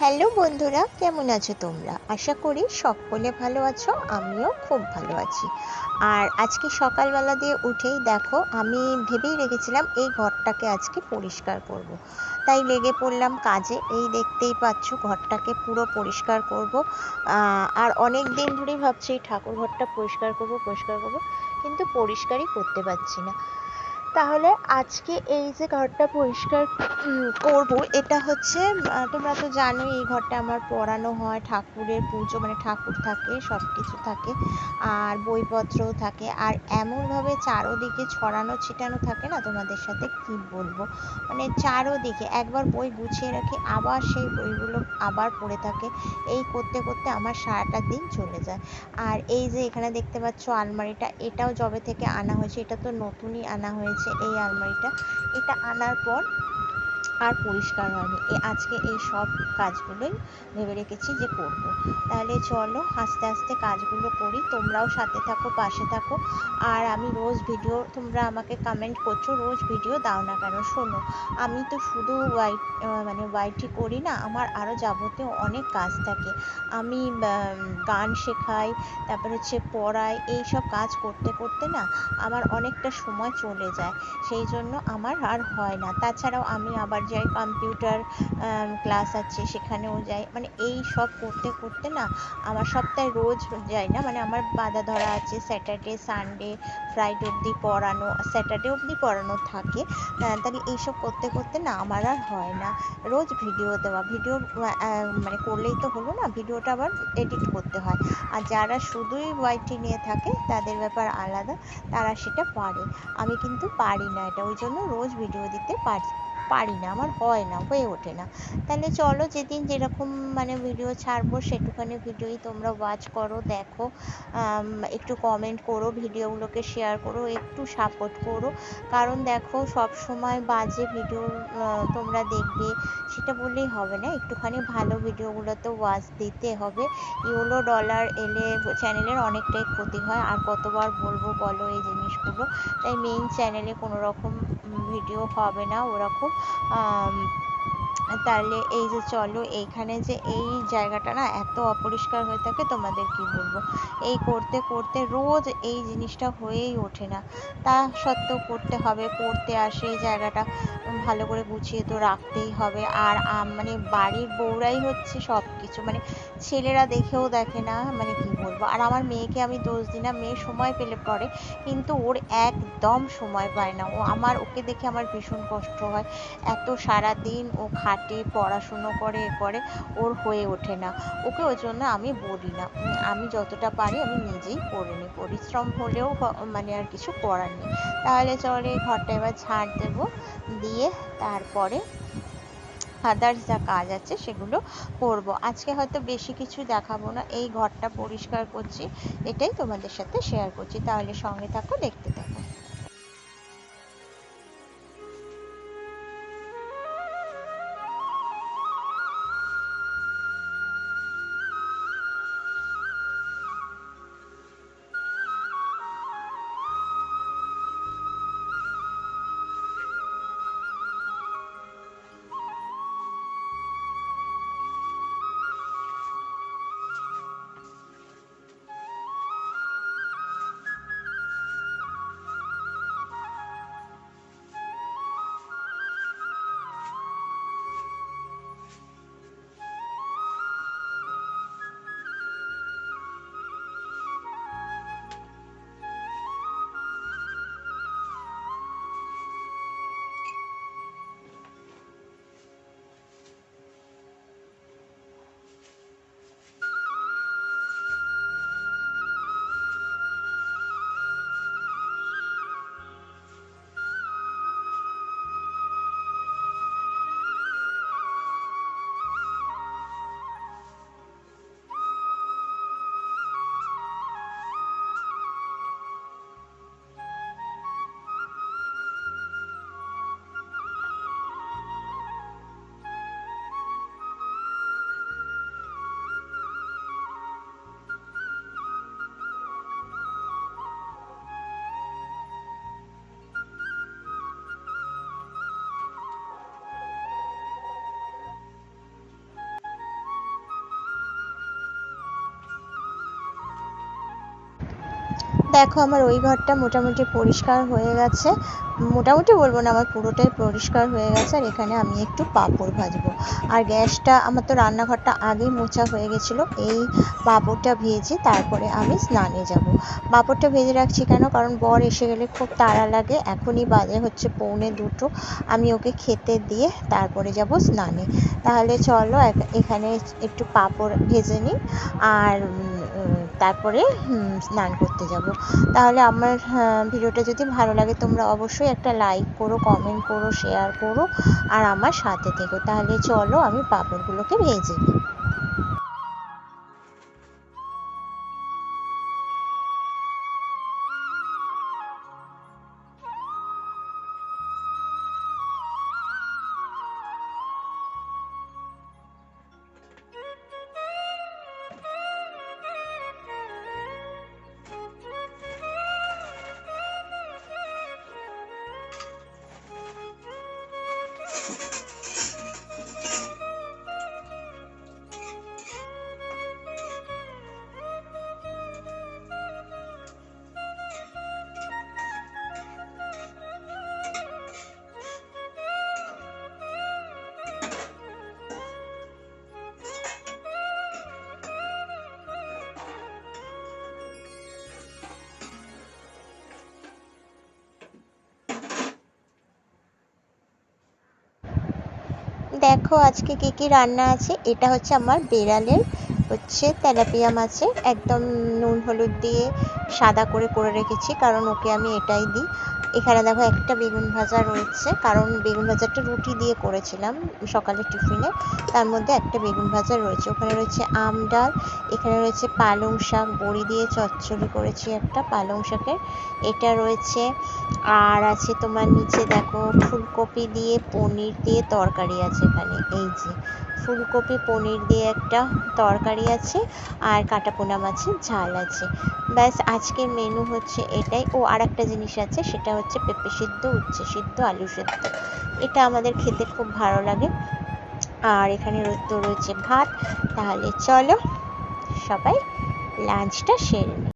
Hello বন্ধুরা, কেমন আছো তোমরা? আশা করি সকলে ভালো আছো, আমিও খুব ভালো আছি। আর আজকে সকালবেলা দিয়ে উঠেই দেখো, আমি ভেবেই রেখেছিলাম এই ঘরটাকে আজকে পরিষ্কার করব। তাই লেগে পড়লাম কাজে, এই দেখতেই পাচ্ছ ঘরটাকে পুরো পরিষ্কার করব। আর অনেক দিন ধরেই ভাবছি ঠাকুর ঘরটা পরিষ্কার করব পরিষ্কার করব, কিন্তু পরিষ্কারই করতে পারছি না। তাহলে আজকে এই যে ঘরটা পরিষ্কার করব, এটা হচ্ছে তোমরা তো জানোই এই ঘরটা আমার পড়ানো হয়, ঠাকুরের পুজো মানে ঠাকুর থাকে সব কিছু থাকে, আর বইপত্রও থাকে, আর এমনভাবে চারোদিকে ছড়ানো, ছিটানো থাকে না তোমাদের সাথে? কি বলব? মানে চারোদিকে, একবার বই গুছিয়ে রাখি, আবার সেই বইগুলো আবার পড়ে থাকে, এই করতে করতে আমার সারাটা দিন চলে যায়। আর এই যে এখানে দেখতে পাচ্ছ আলমারিটা, এটাও জবে থেকে আনা হয়েছে, এটা তো নতুনই আনা হয়েছে। এই আলমারিটা। এটা আনার পর আর পরিষ্কার হয়নি। এ আজকে এই সব কাজগুলোই ভেবে রেখেছি যে করব। তাহলে চলো আস্তে আস্তে কাজগুলো করি, তোমরাও সাথে থাকো, পাশে থাকো। আর আমি রোজ ভিডিও, তোমরা আমাকে কমেন্ট করছ, রোজ ভিডিও দাও না কেন? শোনো, আমি তো শুধু হোয়াইট মানে হোয়াইটই করি না, আমার আরও যাবতীয় অনেক কাজ থাকে। আমি গান শেখাই, তারপর হচ্ছে পড়াই এই সব কাজ করতে করতে না আমার অনেকটা সময় চলে যায়। সেই জন্য আমার আর হয় না। তাছাড়াও আমি আবার যাই কম্পিউটার ক্লাস আছে, সেখানেও যাই মানে এই সব করতে করতে না আমার সপ্তাহে রোজ যাই না। মানে আমার বাঁধা ধরা আছে স্যাটারডে সানডে ফ্রাইডে অবধি পড়ানো স্যাটারডে অবধি পড়ানো থাকে। তাহলে এইসব করতে করতে না আমার আর হয় না। রোজ ভিডিও দেওয়া ভিডিও মানে করলেই তো হলো না ভিডিওটা আবার এডিট করতে হয়। আর যারা শুধুই ওয়াইটি নিয়ে থাকে, তাদের ব্যাপার আলাদা, তারা সেটা পারে। আমি কিন্তু পারি না এটা, ওই জন্য রোজ ভিডিও দিতে পারি পারি না, আমার হয় না, হয়ে ওঠে না। তাহলে চলো যেদিন যেরকম মানে ভিডিও ছাড়বো সেটুখানি ভিডিওই তোমরা ওয়াচ করো, দেখো একটু কমেন্ট করো ভিডিওগুলোকে শেয়ার করো, একটু সাপোর্ট করো। কারণ দেখো, সব সময় বাজে ভিডিও তোমরা দেখবে, সেটা বললেই হবে না, একটুখানি ভালো ভিডিওগুলোতে ওয়াচ দিতে হবে। ইউলো ডলার এলে চ্যানেলের অনেকটাই ক্ষতি হয়, আর কতবার বলব বলো এই জিনিসগুলো। তাই মেইন চ্যানেলে কোনো রকম ভিডিও হবে না। ওরকম আম, তাহলে এই যে চলো, এইখানে যে এই জায়গাটা না এত অপরিষ্কার হয়ে থাকে, তোমাদের কি বলব? এই করতে করতে রোজ এই জিনিসটা হয়েই ওঠে না। তা সত্ত্বেও করতে হবে, করতে আসে এই জায়গাটা ভালো করে গুছিয়ে তো রাখতেই হবে। আর মানে বাড়ির বউরাই হচ্ছে সব কিছু মানে ছেলেরা দেখেও দেখে না মানে কি বলব? আর আমার মেয়েকে আমি দোষ দিই না, মেয়ে সময় পেলে পড়ে, কিন্তু ওর একদম সময় পায় না। ও আমার, ওকে দেখে আমার ভীষণ কষ্ট হয়। এত সারা দিন ও খাটে পড়াশুনো করে, এ করে, ওর হয়ে ওঠে না। ওকে ওই জন্য আমি বলি না। আমি যতটা পারি আমি নিজেই করে নিই। পরিশ্রম হলেও মানে আর কিছু করার নেই। তাহলে চলে ঘরটা এবার ঝাড় দেবো। দিয়ে তারপরে আদার্স যা কাজ আছে সেগুলো করব। আজকে হয়তো বেশি কিছু দেখাবো না। এই ঘরটা পরিষ্কার করছি। এটাই তোমাদের সাথে শেয়ার করছি। তাহলে সঙ্গে থাকো, দেখতে থাকো। দেখো, আমার ওই ঘরটা মোটামুটি পরিষ্কার হয়ে গেছে। মোটামুটি বলব না, আমার পুরোটাই পরিষ্কার হয়ে গেছে আর এখানে আমি একটু পাঁপড় ভাজবো। আর গ্যাসটা, আমার তো রান্নাঘরটা আগেই মোছা হয়ে গেছিল, এই পাঁপড়টা ভেজে তারপরে আমি স্নানে যাব। পাঁপড়টা ভেজে রাখছি কেন? কারণ বর এসে গেলে খুব তাড়া লাগে। এখনই বাজে হচ্ছে পৌনে দুটো। আমি ওকে খেতে দিয়ে তারপরে যাব স্নানে। তাহলে চলো এখানে একটু পাঁপড় ভেজে নিই। আর তারপরে স্নান করতে যাব। তাহলে আমার আহ, ভিডিওটা যদি ভালো লাগে তোমরা অবশ্যই একটা লাইক করো কমেন্ট করো শেয়ার করো আর আমার সাথে থেকো। তাহলে চলো আমি পাঁপড়গুলোকে ভেজে নিই। দেখো আজকে কি কি রান্না আছে। এটা হচ্ছে আমার বেড়ালের হচ্ছে তেলাপিয়া মাছের। একদম নুন, হলুদ দিয়ে সাদা করে করে রেখেছি, কারণ ওকে আমি এটাই দিই। এখানে দেখো একটা বেগুন ভাজা রয়েছে, কারণ বেগুন ভাজাটা রুটি দিয়ে করেছিলাম সকালের টিফিনে। তার মধ্যে একটা বেগুন ভাজা রয়েছে, ওখানে রয়েছে আম ডাল, এখানে রয়েছে পালং শাক, বড়ি দিয়ে চচ্চড়ি করেছি একটা পালং শাকের। এটা রয়েছে, আর আছে তোমার নিচে দেখো ফুলকপি দিয়ে, পনির দিয়ে তরকারি আছে এখানে, এই যে। ফুলকপি, পনির দিয়ে একটা তরকারি আছে আর কাটাপোনা মাছের ঝাল আছে। ব্যাস, আজকের মেনু হচ্ছে এটাই। ও আর একটা জিনিস আছে, সেটা হচ্ছে পেঁপে সিদ্ধ, উচ্ছে সিদ্ধ, আলু সিদ্ধ। এটা আমাদের খেতে খুব ভালো লাগে। আর এখানে রয়েছে ভাত। তাহলে চলো, সবাই লাঞ্চটা সেরে নিই